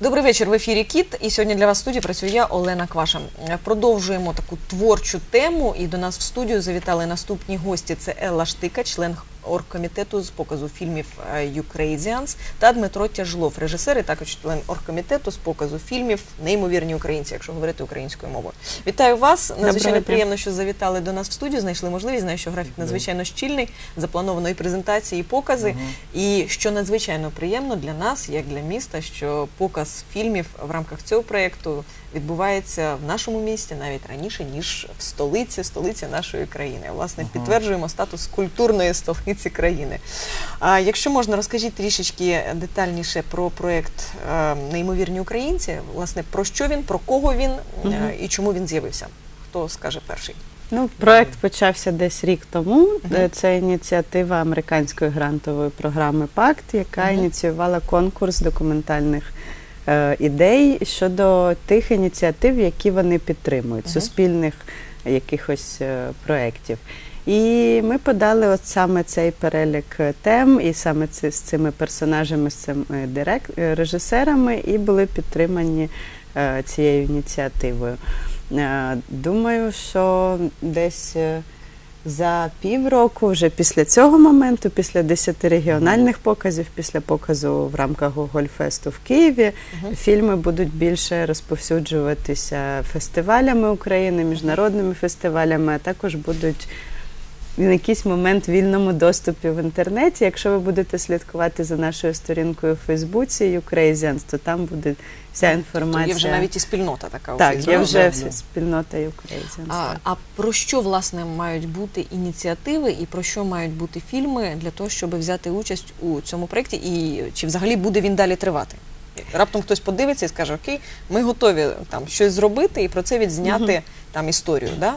Добрий вечір. В ефірі Кіт. І сьогодні для вас в студії працюю я, Олена Кваша. Продовжуємо таку творчу тему. І до нас в студію завітали наступні гості: це Елла Штика, член оргкомітету з показу фільмів е, «Ukrazians» та Дмитро Тяжлов, режисер і також член оргкомітету з показу фільмів Неймовірні українці, якщо говорити українською мовою. Вітаю вас. Надзвичайно приємно, що завітали до нас в студію. Знайшли можливість. Знаю, що графік надзвичайно щільний. Заплановано і презентації, і покази. І що надзвичайно приємно для нас, як для міста, що показ фільмів в рамках цього проєкту відбувається в нашому місті навіть раніше ніж в столиці, столиці нашої країни. Власне, підтверджуємо статус культурної столиці країни. А якщо можна, розкажіть трішечки детальніше про проєкт е, Неймовірні українці. Власне, про що він, про кого він е, і чому він з'явився? Хто скаже перший? Ну, проект почався десь рік тому. Мгм. Е, Це ініціатива американської грантової програми Пакт, яка Мгм. ініціювала конкурс документальних е, ідей щодо тих ініціатив, які вони підтримують, Мгм. суспільних якихось е, проєктів. І ми подали от саме цей перелік тем, і саме ці, з цими персонажами, з цими директ, е, режисерами, і були підтримані е, цією ініціативою. Е, Думаю, що десь е, за півроку, вже після цього моменту, після 10 регіональних показів, після показу в рамках Гольфесту в Києві, Мгм. фільми будуть більше розповсюджуватися фестивалями України, міжнародними фестивалями, а також будуть в якийсь момент в вільному доступі в інтернеті. Якщо ви будете слідкувати за нашою сторінкою в Фейсбуці Ukrazians, то там буде вся інформація. Тобто Є вже навіть і спільнота така. Так, є вже Да, вся спільнота Ukrazians. А, а про що власне мають бути ініціативи і про що мають бути фільми для того, щоб взяти участь у цьому проєкті, і чи взагалі буде він далі тривати? Раптом хтось подивиться і скаже: Окей, ми готові там щось зробити і про це відзняти Мгм. там історію. Да?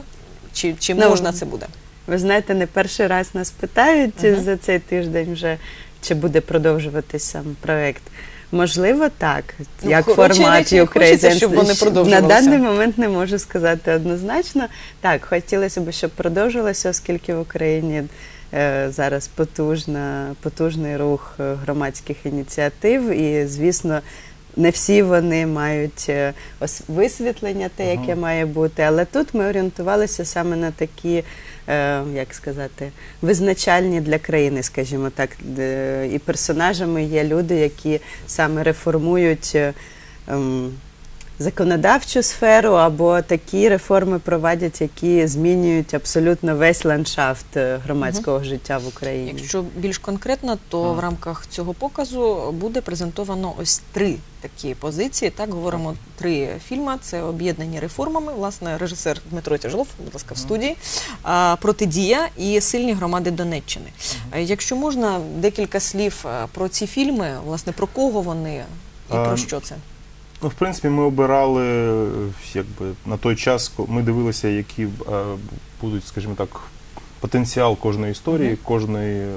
Чи, чи Ну, можна це буде? Ви знаєте, не перший раз нас питають Мгм. за цей тиждень вже, чи буде продовжуватися сам проект. Можливо, так. Ну, Як формат речі, щоб вони На даний момент не можу сказати однозначно. Так, хотілося б, щоб продовжилося, оскільки в Україні е, зараз потужна, потужний рух е, громадських ініціатив, і, звісно, не всі вони мають е, висвітлення, те, яке має бути. Але тут ми орієнтувалися саме на такі, е, як сказати, визначальні для країни, скажімо так. І персонажами є люди, які саме реформують. е, ем, Законодавчу сферу або такі реформи проводять, які змінюють абсолютно весь ландшафт е, громадського життя в Україні. Якщо більш конкретно, то в рамках цього показу буде презентовано ось три такі позиції. Так говоримо три фільми. Це об'єднані реформами. Власне, режисер Дмитро Тяжлов, будь ласка, в студії. А, Протидія і сильні громади Донеччини. А Якщо можна, декілька слів е, про ці фільми, власне, про кого вони і А, про що це? Ну, в принципі, ми обирали якби на той час, ми дивилися, які е, будуть, скажімо так, потенціал кожної історії, кожної е,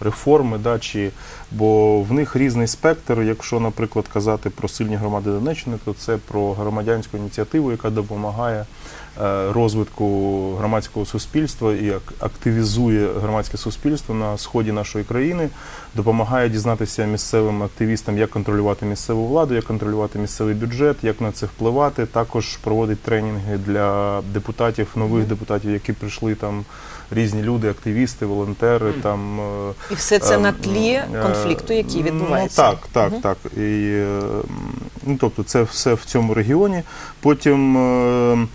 реформи, да, чи, бо в них різний спектр. Якщо, наприклад, казати про сильні громади Донеччини, то це про громадянську ініціативу, яка допомагає розвитку громадського суспільства і активізує громадське суспільство на сході нашої країни, допомагає дізнатися місцевим активістам, як контролювати місцеву владу, як контролювати місцевий бюджет, як на це впливати. Також проводить тренінги для депутатів, нових депутатів, які прийшли там різні люди, активісти, волонтери. Там е, І все це на Ем, тлі е, конфлікту, який відбувається. Ну, так, так, Мгм. так. І, е, ну, тобто це все в цьому регіоні. Потім е,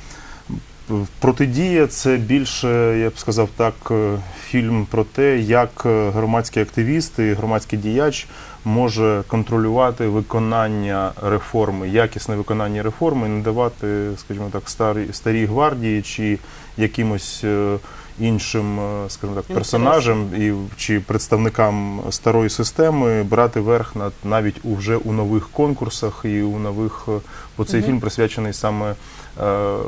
протидія це більше, я б сказав так, е, фільм про те, як е, громадський активіст і громадський діяч може контролювати виконання реформи, якісне виконання реформи, не давати, скажімо так, старій, старій гвардії чи якимось. Іншим, е, скажімо так, персонажем і чи представникам старої системи брати верх над навіть у вже у нових конкурсах і у нових, е, бо цей Мгм. фільм присвячений саме е,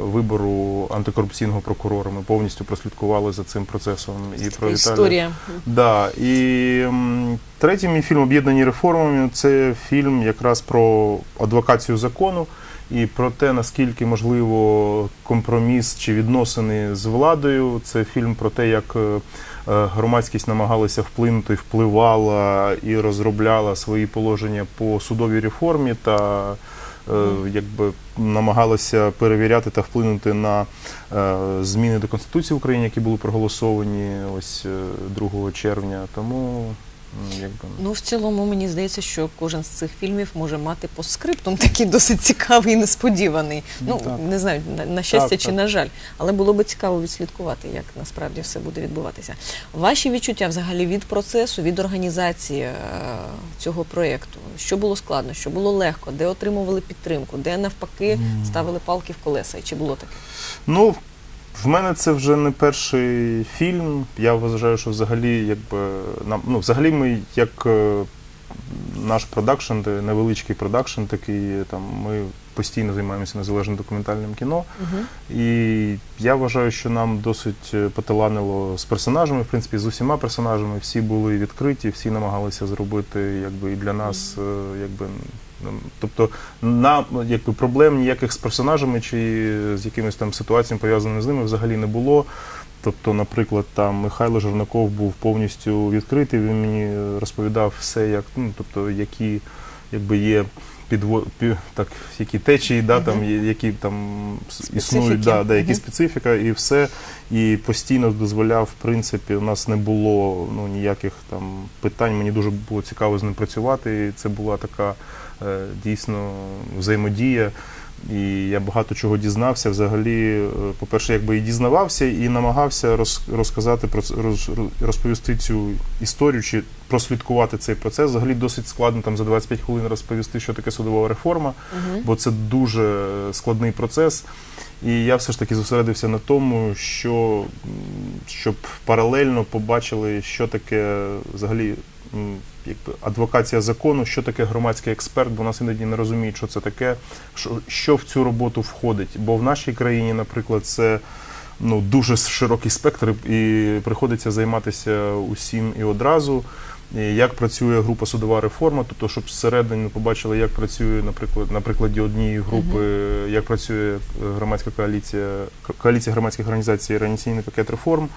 вибору антикорупційного прокурора. Ми повністю прослідкували за цим процесом і про історія. Да, і м, третій мій фільм Об'єднані реформами це фільм якраз про адвокацію закону. І про те, наскільки можливо компроміс чи відносини з владою. Це фільм про те, як е, е, громадськість намагалася вплинути, впливала і розробляла свої положення по судовій реформі та е, якби намагалася перевіряти та вплинути на зміни до Конституції України, які були проголосовані ось е, 2 червня. Тому якби Ну, в цілому, мені здається, що кожен з цих фільмів може мати постскриптум такий досить цікавий і несподіваний. Ну, Так. не знаю, на, на щастя Так, чи так. на жаль, але було би цікаво відслідкувати, як насправді все буде відбуватися. Ваші відчуття взагалі від процесу, від організації е, цього проєкту? Що було складно, що було легко, де отримували підтримку, де навпаки ставили палки в колеса? І чи було таке? Ну, в мене це вже не перший фільм. Я вважаю, що взагалі, якби нам ну, взагалі ми як е, наш продакшн, невеличкий продакшн такий, там ми постійно займаємося незалежним документальним кіно. Угу. І я вважаю, що нам досить е, поталанило з персонажами, в принципі, з усіма персонажами. Всі були відкриті, всі намагалися зробити якби і для нас, е, якби. М, Тобто нам якби проблем ніяких з персонажами чи з якимись там ситуаціями пов'язаними з ними взагалі не було. Тобто, наприклад, там Михайло Жернаков був повністю відкритий. Він мені розповідав все, як ну тобто, які якби є підво... пі... так, які течії, да, там, які там Специфіки. існують, да, да, які Мгм. специфіка, і все. І постійно дозволяв, в принципі, у нас не було ну, ніяких там питань. Мені дуже було цікаво з ним працювати. І це була така е, дійсно взаємодія. І я багато чого дізнався. Взагалі, е, по-перше, якби і дізнавався, і намагався розказати про розповісти цю історію чи прослідкувати цей процес. Взагалі досить складно там за 25 хвилин розповісти, що таке судова реформа, Угу. бо це дуже складний процес. І я все ж таки зосередився на тому, що щоб паралельно побачили, що таке взагалі якби адвокація закону, що таке громадський експерт, бо нас іноді не розуміють, що це таке, що, що в цю роботу входить. Бо в нашій країні, наприклад, це ну, дуже широкий спектр, і приходиться займатися усім і одразу. Як працює група судова реформа, тобто, щоб зсередини ми побачили, як працює, наприклад, на прикладі однієї групи, як працює громадська коаліція, коаліція громадських організацій організаційний пакет реформ.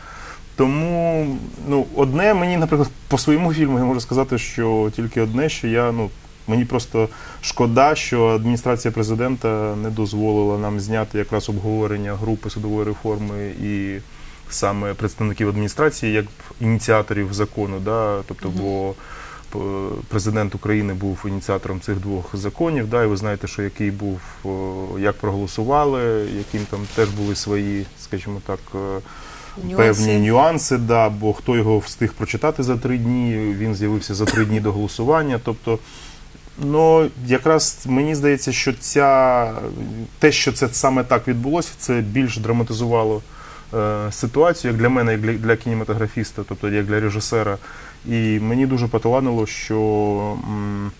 Тому ну, одне мені, наприклад, по своєму фільму я можу сказати, що тільки одне, що я ну. Мені просто шкода, що адміністрація президента не дозволила нам зняти якраз обговорення групи судової реформи і саме представників адміністрації як ініціаторів закону. Да? Тобто, бо президент України був ініціатором цих двох законів. Да? І ви знаєте, що який був, як проголосували, яким там теж були свої, скажімо так. Певні нюанси, да, бо хто його встиг прочитати за три дні, він з'явився за три дні до голосування. Тобто, ну якраз мені здається, що ця те, що це саме так відбулося, це більш драматизувало е, ситуацію, як для мене, як для, для кінематографіста, тобто як для режисера. І мені дуже поталанило, що. м,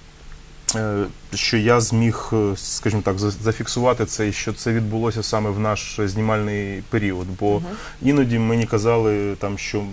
Що я зміг, е, скажімо так, за- зафіксувати це, і що це відбулося саме в наш знімальний період. Бо. Іноді мені казали, там, що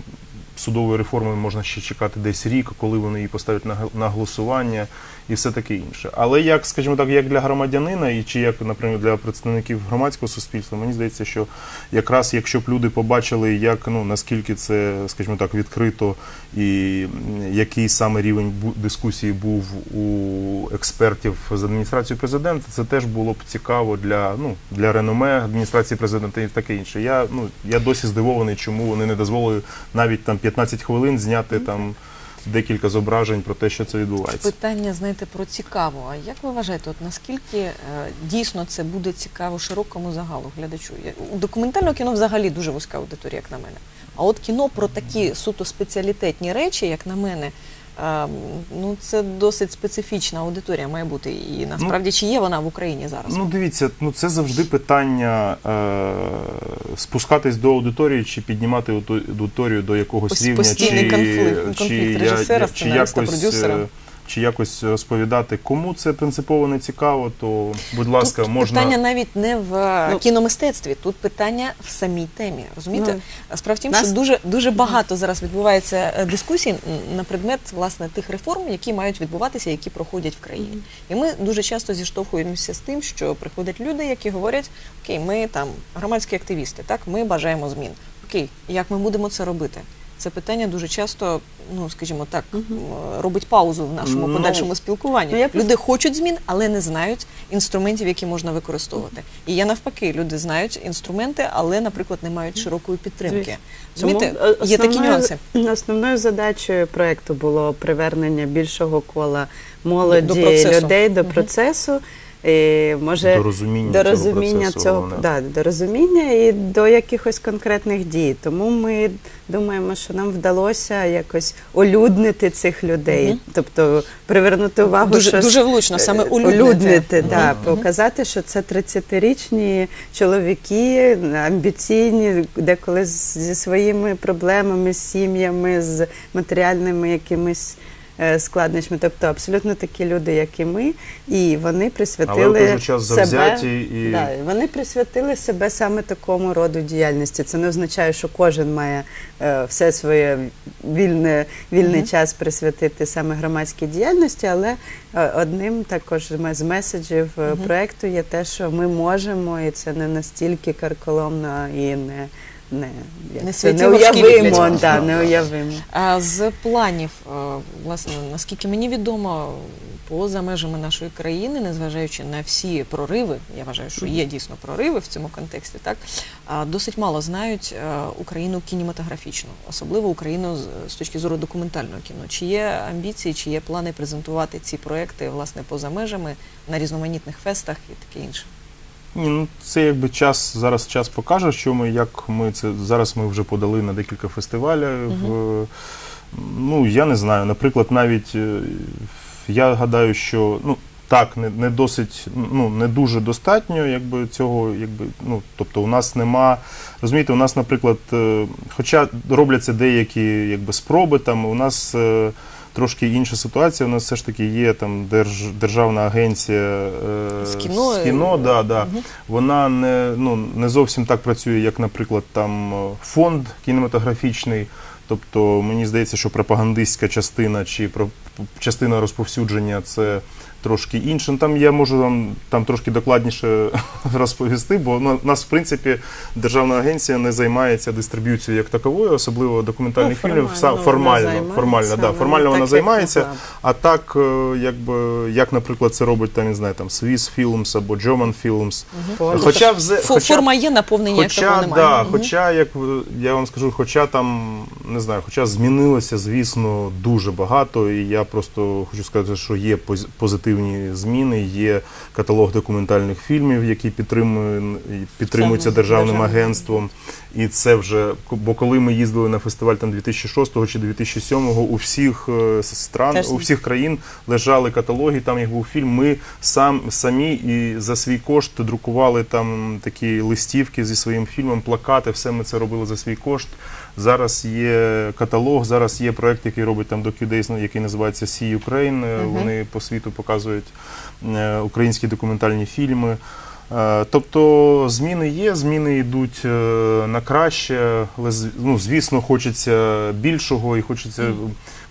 судової реформи можна ще чекати десь рік, коли вони її поставлять на, на голосування і все таке інше. Але як, скажімо так, як для громадянина, і чи як, наприклад, для представників громадського суспільства, мені здається, що якраз якщо б люди побачили, як ну наскільки це, скажімо так, відкрито, і який саме рівень дискусії був у експертів з адміністрації президента, це теж було б цікаво для ну для реноме адміністрації президента і таке інше. Я ну я досі здивований, чому вони не дозволили навіть там 15 хвилин зняти там декілька зображень про те, що це відбувається. Питання, знаєте, про цікаво. А як ви вважаєте, от наскільки е, дійсно це буде цікаво широкому загалу глядачу? У документального кіно взагалі дуже вузька аудиторія, як на мене. А от кіно про такі суто спеціалітетні речі, як на мене, ну це досить специфічна аудиторія має бути. І насправді чи є вона в Україні зараз? Ну, дивіться, ну це завжди питання е, спускатись до аудиторії чи піднімати аудиторію до якогось Ось рівня, постійний чи, конфлікт- чи, конфлікт я- режисера, чи сценариста, якось продюсера. Е, чи якось розповідати, кому це принципово не цікаво, то будь ласка, тут можна питання навіть не в Ну, кіномистецтві, тут питання в самій темі. Розумієте? Справа в тім, нас- що дуже дуже багато зараз відбувається е, дискусій на предмет власне тих реформ, які мають відбуватися, які проходять в країні. І ми дуже часто зіштовхуємося з тим, що приходять люди, які говорять: Окей, ми там громадські активісти, так ми бажаємо змін. Окей, як ми будемо це робити? Це питання дуже часто, ну скажімо так, м, робить паузу в нашому Ну, подальшому спілкуванні. ну, я Люди хочуть змін, але не знають інструментів, які можна використовувати. І є навпаки, люди знають інструменти, але, наприклад, не мають широкої підтримки. Розумієте, е, є такі нюанси. Основною задачею проекту було привернення більшого кола молоді людей до процесу. І, може, до розуміння, до цього розуміння процесу, цього да, до розуміння і до якихось конкретних дій. Тому ми думаємо, що нам вдалося якось олюднити цих людей, Мгм. тобто привернути увагу Дуже, що дуже влучно, саме е, улюднити. улюднити, да, показати, що це 30-річні чоловіки, амбіційні, деколи зі своїми проблемами, з сім'ями, з матеріальними якимись. Е, Складнощами, тобто абсолютно такі люди, як і ми, і вони присвятили Але час себе, і- да, вони присвятили себе саме такому роду діяльності. Це не означає, що кожен має е, все своє вільне, вільний Мгм. час присвятити саме громадській діяльності, але е, одним також з меседжів Мгм. проекту є те, що ми можемо, і це не настільки карколомно і не, не, як Не це, святі горшки неуявимо. ліплять. Да, неуявимо. А з планів, е, власне, наскільки мені відомо, поза межами нашої країни, незважаючи на всі прориви, я вважаю, що є дійсно прориви в цьому контексті, так а, досить мало знають е, Україну кінематографічну, особливо Україну з, з точки зору документального кіно. Чи є амбіції, чи є плани презентувати ці проекти власне поза межами на різноманітних фестах і таке інше? Ні, ну це якби час зараз час покаже, що ми як ми це зараз. Ми вже подали на декілька фестивалів. Мгм. Ну я не знаю. Наприклад, навіть е, я гадаю, що ну так, не, не досить, ну не дуже достатньо, якби цього, якби ну тобто, у нас нема. Розумієте, у нас, наприклад, е, хоча робляться деякі якби спроби, там у нас. Трошки інша ситуація. У нас все ж таки є там держ, державна агенція е, З кіно, з кіно да, да. Угу. Вона не, ну, не зовсім так працює, як, наприклад, там е, фонд кінематографічний. Тобто мені здається, що пропагандистська частина чи про частина розповсюдження це трошки інше. Ну, Там я можу вам там трошки докладніше розповісти, бо ну, нас, в принципі, державна агенція не займається дистриб'юцією як таковою, особливо документальних Ну, фільмів. Са- вона формально, займається, формально, да, формально вона займається. А так, е, якби як, наприклад, це робить там, не знаю, там Swiss Films або German Films. Поле. Хоча вже хоча, Форма є, наповнення як хоча, такого немає. да, Мгм. хоча, як я вам скажу, хоча там не знаю, хоча змінилося, звісно, дуже багато, і я просто хочу сказати, що є поз- позитивні зміни, є каталог документальних фільмів, які підтримуються державним державним. агентством. І це вже бо коли ми їздили на фестиваль там 2006 чи 2007, у всіх е, стран, у всіх країн лежали каталоги. Там їх був фільм. Ми сам самі і за свій кошт друкували там такі листівки зі своїм фільмом, плакати. Все ми це робили за свій кошт. Зараз є каталог, зараз є проект, який робить там DocuDays, який називається See Ukraine. Мгм. Вони по світу показують е, українські документальні фільми. Е, Тобто зміни є, зміни йдуть е, на краще, але ну, звісно, хочеться більшого і хочеться.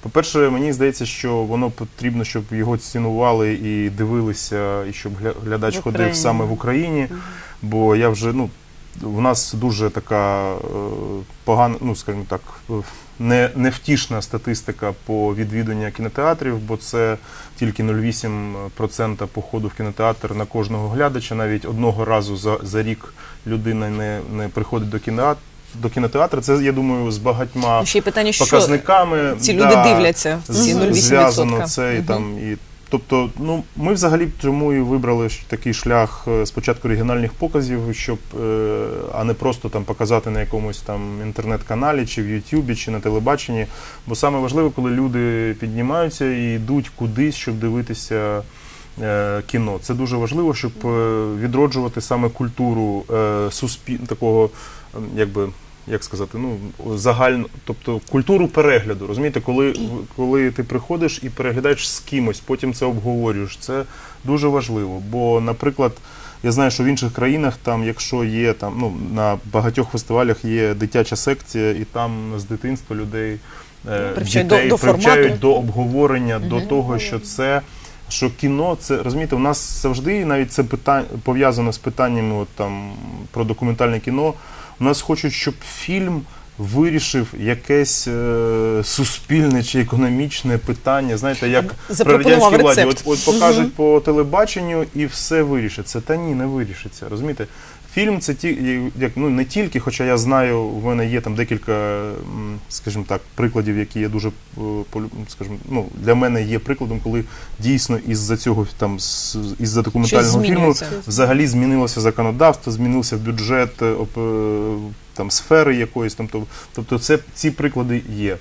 По-перше, мені здається, що воно потрібно, щоб його цінували і дивилися, і щоб гля- глядач ходив саме в Україні. Бо я вже ну. У нас дуже така е, погана, ну скажімо так, е, не, невтішна статистика по відвідуванню кінотеатрів, бо це тільки 0,8% походу в кінотеатр на кожного глядача. Навіть одного разу за, за рік людина не, не приходить до кінотеатру. До кінотеатру. Це я думаю з багатьма Ну, Ще й питання, що показниками. ці люди да, дивляться в ці 0,8%. Зв'язано це і Мгм. там і. Тобто, ну ми взагалі тому і вибрали такий шлях е, спочатку регіональних показів, щоб е, а не просто там показати на якомусь там інтернет-каналі, чи в Ютубі, чи на телебаченні. Бо саме важливо, коли люди піднімаються і йдуть кудись, щоб дивитися. е, Кіно це дуже важливо, щоб відроджувати саме культуру суспіль такого, якби як сказати, ну загальну, тобто культуру перегляду. Розумієте, коли, коли ти приходиш і переглядаєш з кимось, потім це обговорюєш. Це дуже важливо. Бо, наприклад, я знаю, що в інших країнах, там, якщо є там, ну на багатьох фестивалях є дитяча секція, і там з дитинства людей е, Привчають дітей до- до привчають формату. до обговорення, до того, що це. Що кіно, це розумієте, у нас завжди навіть це питання пов'язано з питаннями от, там, про документальне кіно. У нас хочуть, щоб фільм вирішив якесь е, суспільне чи економічне питання. Знаєте, як при Запропонував радянській владі, от, от покажуть по телебаченню і все вирішиться. Та ні, не вирішиться. Розумієте? Фільм це ті, як ну не тільки, хоча я знаю, в мене є там декілька, скажімо так, прикладів, які я дуже е, скажімо, ну для мене є прикладом, коли дійсно із-за цього там із-за документального фільму взагалі змінилося законодавство, змінився бюджет е, е, там сфери якоїсь там. тоб- Тобто, це ці приклади є.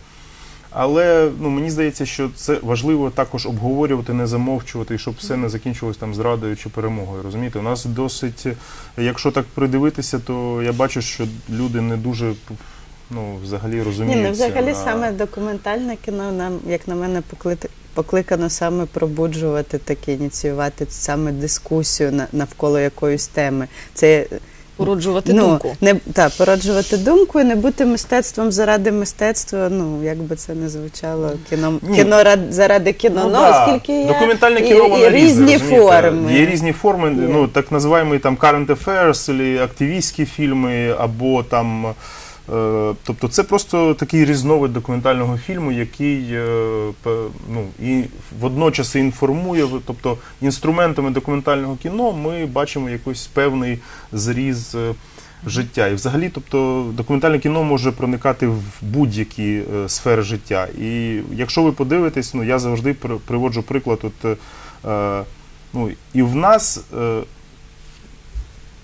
Але ну мені здається, що це важливо також обговорювати, не замовчувати, і щоб все не закінчилось там зрадою чи перемогою. Розумієте, у нас досить, якщо так придивитися, то я бачу, що люди не дуже ну, взагалі Ні, розуміються. ну взагалі на- саме документальне кіно нам, як на мене, поклик- покликано саме пробуджувати таке, ініціювати саме дискусію на- навколо якоїсь теми. Це Породжувати ну, думку. Не, та, породжувати думку і не бути мистецтвом заради мистецтва. Ну, як би це не звучало, кіно, Ні. кіно рад- заради кіно. Ну, да. оскільки є Документальне і- кіно і, воно різні розумієте? форми. Є різні форми, ну так називаємо там current affairs, або активістські фільми, або там. Е, Тобто це просто такий різновид документального фільму, який е, ну, і водночас інформує. Тобто інструментами документального кіно ми бачимо якийсь певний зріз е, життя. І взагалі, тобто, документальне кіно може проникати в будь-які сфери життя. І якщо ви подивитесь, ну я завжди приводжу приклад, от, ну, і в нас.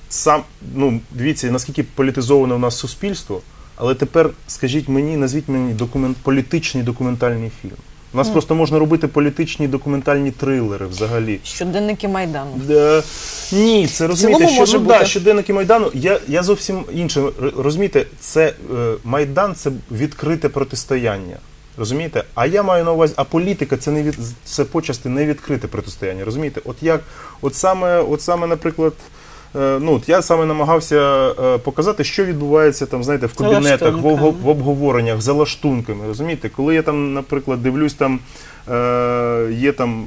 Сам ну дивіться, наскільки політизоване у нас суспільство, але тепер скажіть мені, назвіть мені документ політичний документальний фільм. У нас просто можна робити політичні документальні трилери взагалі. Щоденники Майдану. Е, ні, це розумієте, що може ну, бути. да, щоденники Майдану. Я, я зовсім інше. Розумієте, це е, Майдан це відкрите протистояння. Розумієте? А я маю на увазі, а політика це не від це почасти не відкрите протистояння. Розумієте? От як, от саме, от саме, наприклад. Е, Ну, от я саме намагався е, показати, що відбувається там, знаєте, в кабінетах, в, в обговореннях, за лаштунками. Розумієте, коли я там, наприклад, дивлюсь, там е, є там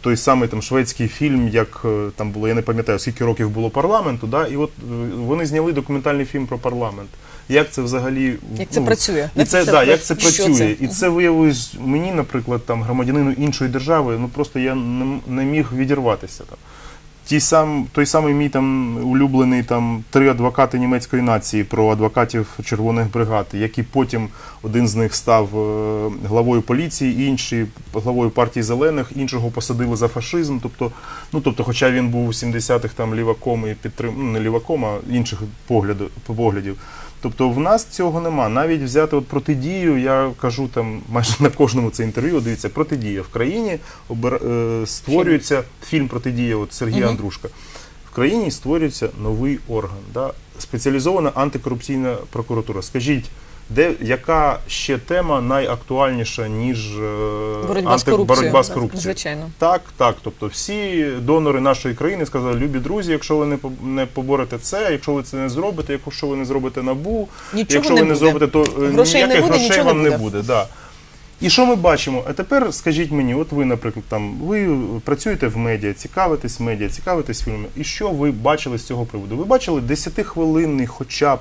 той самий там шведський фільм, як там було, я не пам'ятаю, скільки років було парламенту, да, і от вони зняли документальний фільм про парламент. Як це взагалі Як це ну, працює? І це, це да, як це працює? це? І це виявилось мені, наприклад, там громадянину іншої держави. Ну просто я не, не міг відірватися там. Ті сам, той самий мій там улюблений там три адвокати німецької нації про адвокатів червоних бригад, які потім один з них став е, главою поліції, інший главою партії зелених, іншого посадили за фашизм. Тобто, ну тобто, хоча він був у 70-х там ліваком і підтрим... ну, не ліваком, а інших поглядів, поглядів. Тобто в нас цього нема. Навіть взяти от протидію, я кажу там майже на кожному це інтерв'ю. Дивіться, протидія в країні обир... е, створюється фільм Протидія от Сергія. Андрушка. В країні створюється новий орган, да? спеціалізована антикорупційна прокуратура. Скажіть, де яка ще тема найактуальніша, ніж е, Боротьба з боротьба з корупцією? Звичайно. Так, так. Тобто всі донори нашої країни сказали, любі друзі, якщо ви не не поборете це, якщо ви це не зробите, якщо ви не зробите набу, Нічого якщо не ви не буде. зробите, то е, Грошей не ніяких буде, грошей вам не не буде. буде. Да. І що ми бачимо? А тепер скажіть мені, от ви, наприклад, там ви працюєте в медіа, цікавитесь медіа, цікавитесь фільмами. І що ви бачили з цього приводу? Ви бачили 10-хвилинний хоча б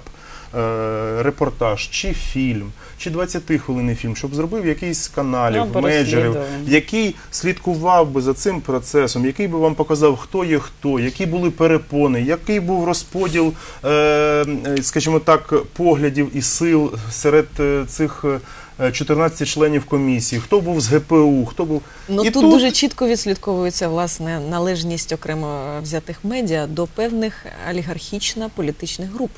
репортаж, чи фільм, чи 20-хвилинний фільм, щоб зробив якийсь з каналів, Або менеджерів, розслідування. який слідкував би за цим процесом, який би вам показав, хто є хто, які були перепони, який був розподіл, е, е, скажімо так, поглядів і сил серед е, цих. е, 14 членів комісії, хто був з ГПУ, хто був Ну І тут, тут- дуже чітко відслідковується власне належність окремо взятих медіа до певних олігархічно-політичних груп.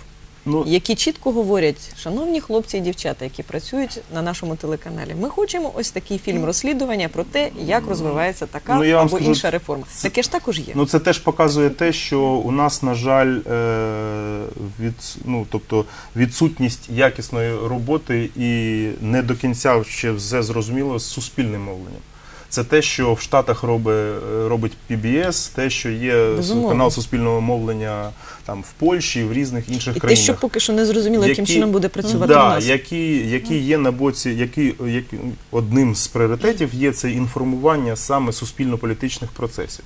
Ну, які чітко говорять, шановні хлопці і дівчата, які працюють на нашому телеканалі, ми хочемо ось такий фільм розслідування про те, як розвивається така Ну, або скажу, інша реформа. це- Таке ж також є. Ну, це теж показує те, що у нас, на жаль, е, від, ну, тобто відсутність якісної роботи і не до кінця ще все зрозуміло з суспільним мовленням. Це те, що в Штатах робить, робить PBS, те, що є Безумовно. канал суспільного мовлення там в Польщі, в різних інших І те, що поки що не зрозуміло, яким чином буде працювати да, у нас. Які, які є на боці, які, які одним з пріоритетів є це інформування саме суспільно-політичних процесів.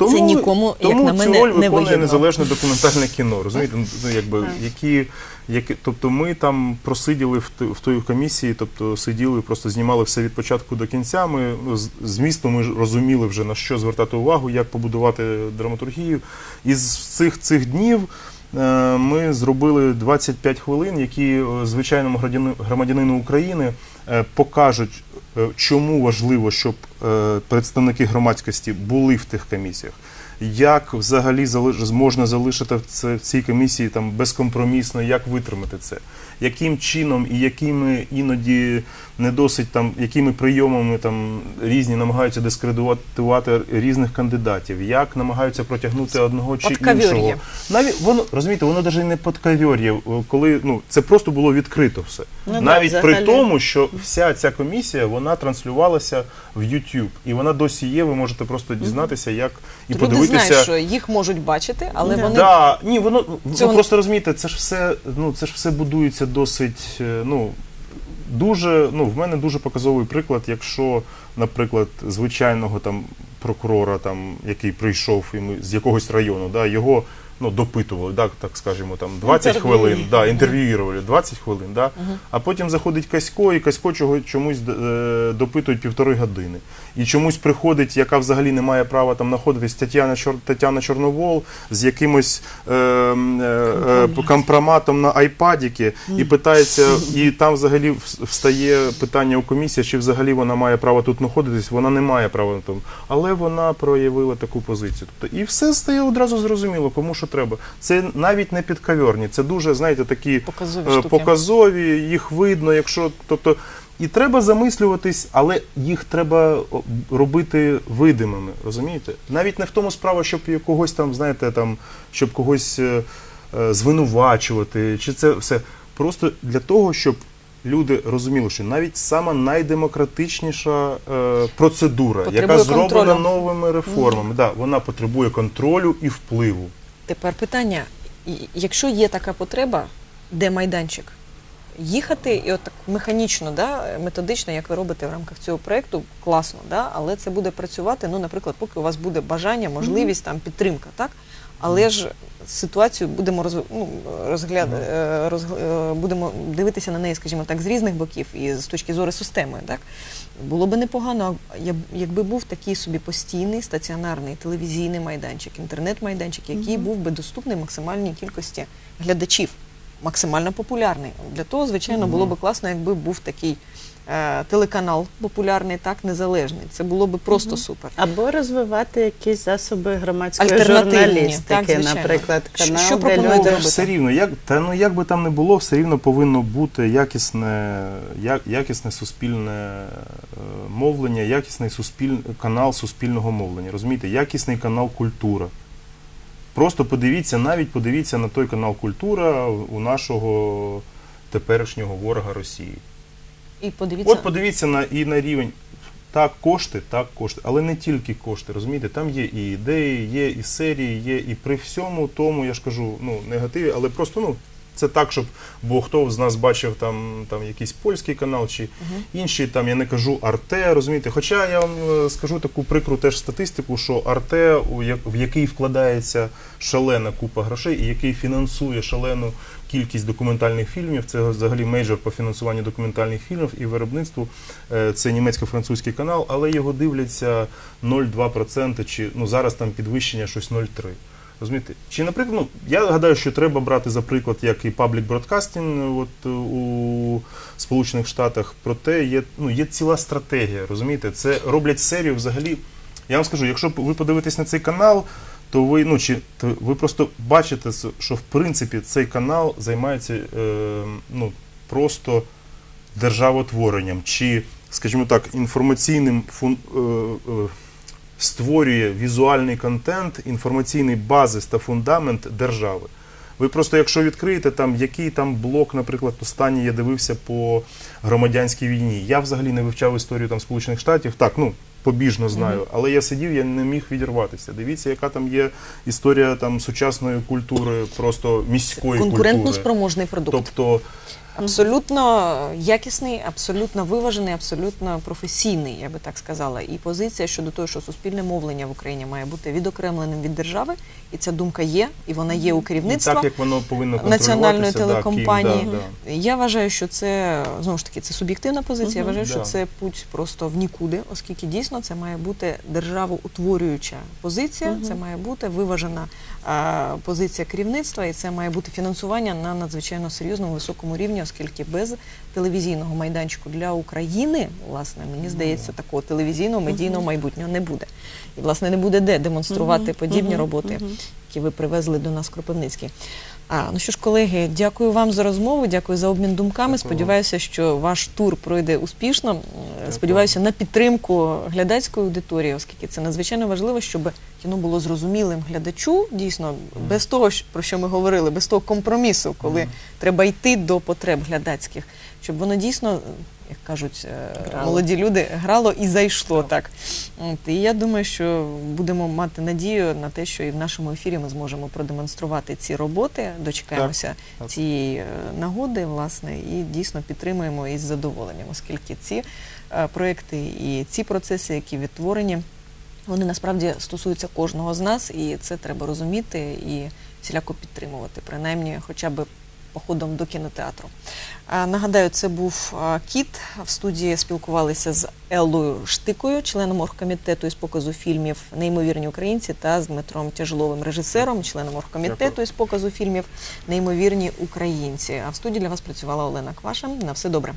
Тому, Це нікому, як тому на цю мене, роль не виконує вигідно. незалежне документальне кіно. Розумієте, ну, якби які, які, тобто ми там просиділи в, т- в тій комісії, тобто сиділи, просто знімали все від початку до кінця. Ми ну, з- змісту ми розуміли вже на що звертати увагу, як побудувати драматургію. І з цих цих днів. е, Ми зробили 25 хвилин, які е, звичайному громадянину України е, покажуть, чому важливо, щоб е, представники громадськості були в тих комісіях. Як взагалі можна залишити це- в цій комісії там безкомпромісно, як витримати це? Яким чином і якими іноді не досить там, якими прийомами там різні намагаються дискредитувати різних кандидатів, як намагаються протягнути одного чи іншого. Навіть воно розумієте, воно навіть не подковір'я, коли ну це просто було відкрито все. Ну навіть при взагалі. тому, що вся ця комісія вона транслювалася в YouTube, і вона досі є. Ви можете просто дізнатися, як і Люди подивитися. знають, що їх можуть бачити, але Да. вони Да, ні, воно Цього- просто розумієте, це ж все, ну це ж все будується досить. е, Ну дуже, ну в мене дуже показовий приклад, якщо, наприклад, звичайного там прокурора, там який прийшов і ми з якогось району, да, його ну допитували, так, так скажімо, там 20 Інтерв'ю. хвилин, да, інтерв'ювали 20 хвилин, да, а потім заходить Касько, і Касько чого чомусь е, допитують півтори години. І чомусь приходить, яка взагалі не має права там знаходитись Тетяна, Чор, Тетяна Чорновол з якимось е, е, е, компроматом на айпадіки і питається, і там взагалі вс- встає питання у комісії, чи взагалі вона має право тут знаходитись. Вона не має права на тому. Але вона проявила таку позицію. Тобто, і все стає одразу зрозуміло, кому що треба. Це навіть не підкаверні, це дуже, знаєте, такі показові е, показові, їх видно, якщо тобто. І треба замислюватись, але їх треба робити видимими, розумієте? Навіть не в тому справа, щоб когось там, знаєте, там, щоб когось е, е, звинувачувати, чи це все. Просто для того, щоб люди розуміли, що навіть сама найдемократичніша е, процедура, Потребує яка зроблена контролю. новими реформами, да, вона потребує контролю і впливу. Тепер питання: якщо є така потреба, де майданчик? Їхати і от так механічно, да, методично, як ви робите в рамках цього проєкту, класно, да, але це буде працювати, ну, наприклад, поки у вас буде бажання, можливість, там, підтримка, так? Але ж ситуацію будемо роз, ну, розгляд, е, роз, е, будемо дивитися на неї, скажімо так, з різних боків і з точки зору системи. Так? Було би непогано, якби був такий собі постійний стаціонарний телевізійний майданчик, інтернет-майданчик, який був би доступний максимальній кількості глядачів, максимально популярний. Для того, звичайно, було би класно, якби був такий телеканал популярний, так, незалежний. Це було би просто супер. Або розвивати якісь засоби громадської Альтернативні, так, наприклад, канал, що де пропонуєте люди Ну, робити? все рівно, як та ну як би там не було, все рівно повинно бути якісне, як, якісне суспільне е, мовлення, якісний суспіль, канал суспільного мовлення. Розумієте, якісний канал культура. Просто подивіться, навіть подивіться на той канал Культура у нашого теперішнього ворога Росії. І подивіться, От подивіться на і на рівень. Так, кошти, так, кошти, але не тільки кошти, розумієте, там є і ідеї, є і серії, є і при всьому тому, я ж кажу, ну, негативі, але просто ну, це так, щоб, бо хто з нас бачив там, там якийсь польський канал чи інші, там я не кажу Арте, розумієте. Хоча я вам е, скажу таку прикру теж статистику, що Арте, в який вкладається шалена купа грошей і який фінансує шалену кількість документальних фільмів. Це взагалі мейджор по фінансуванню документальних фільмів і виробництву. Е, Це німецько-французький канал, але його дивляться 0,2% чи ну зараз там підвищення щось 0,3%. Розумієте? Чи, наприклад, ну я гадаю, що треба брати за приклад, як і паблік е, у Сполучених Штатах, проте є, ну, є ціла стратегія, розумієте? Це роблять серію взагалі. Я вам скажу, якщо ви подивитесь на цей канал, то ви ну чи то ви просто бачите, що в принципі цей канал займається е, ну просто державотворенням, чи, скажімо так, інформаційним фун, е, е, створює візуальний контент, інформаційний базис та фундамент держави. Ви просто, якщо відкриєте там, який там блок, наприклад, останній я дивився по громадянській війні. Я взагалі не вивчав історію там Сполучених Штатів. Так, ну побіжно знаю, але я сидів, я не міг відірватися. Дивіться, яка там є історія там сучасної культури, просто міської Конкурентно спроможний продукт. Тобто Абсолютно якісний, абсолютно виважений, абсолютно професійний, я би так сказала. І позиція щодо того, що суспільне мовлення в Україні має бути відокремленим від держави, і ця думка є, і вона є у і керівництва. так, як воно повинно національної да, телекомпанії. Да, да. Я вважаю, що це знову ж таки це суб'єктивна позиція. Я Мгм. вважаю, що це путь просто в нікуди, оскільки дійсно це має бути державоутворююча позиція, Мгм. це має бути виважена а, позиція керівництва, і це має бути фінансування на надзвичайно серйозному високому рівні, оскільки без телевізійного майданчику для України, власне, мені здається, такого телевізійного медійного майбутнього не буде. І власне не буде де демонструвати подібні роботи які ви привезли до нас в Кропивницький. А, ну що ж, колеги, дякую вам за розмову, дякую за обмін думками. Дякую. Сподіваюся, що ваш тур пройде успішно. Дякую. Сподіваюся на підтримку глядацької аудиторії, оскільки це надзвичайно важливо, щоб кіно було зрозумілим глядачу. Дійсно, без того, про що ми говорили, без того компромісу, коли mm. треба йти до потреб глядацьких, щоб воно дійсно. Як кажуть е, Грало. молоді люди, грало і зайшло так. От, і я думаю, що будемо мати надію на те, що і в нашому ефірі ми зможемо продемонструвати ці роботи, дочекаємося так. цієї е, нагоди, власне, і дійсно підтримуємо із задоволенням, оскільки ці е, проекти і ці процеси, які відтворені, вони насправді стосуються кожного з нас, і це треба розуміти і всіляко підтримувати, принаймні, хоча б походом до кінотеатру. Нагадаю, це був Кіт. В студії спілкувалися з Еллою Штикою, членом оргкомітету із показу фільмів Неймовірні українці та з Дмитром Тяжловим, режисером, членом оргкомітету із показу фільмів Неймовірні українці. А в студії для вас працювала Олена Кваша. На все добре.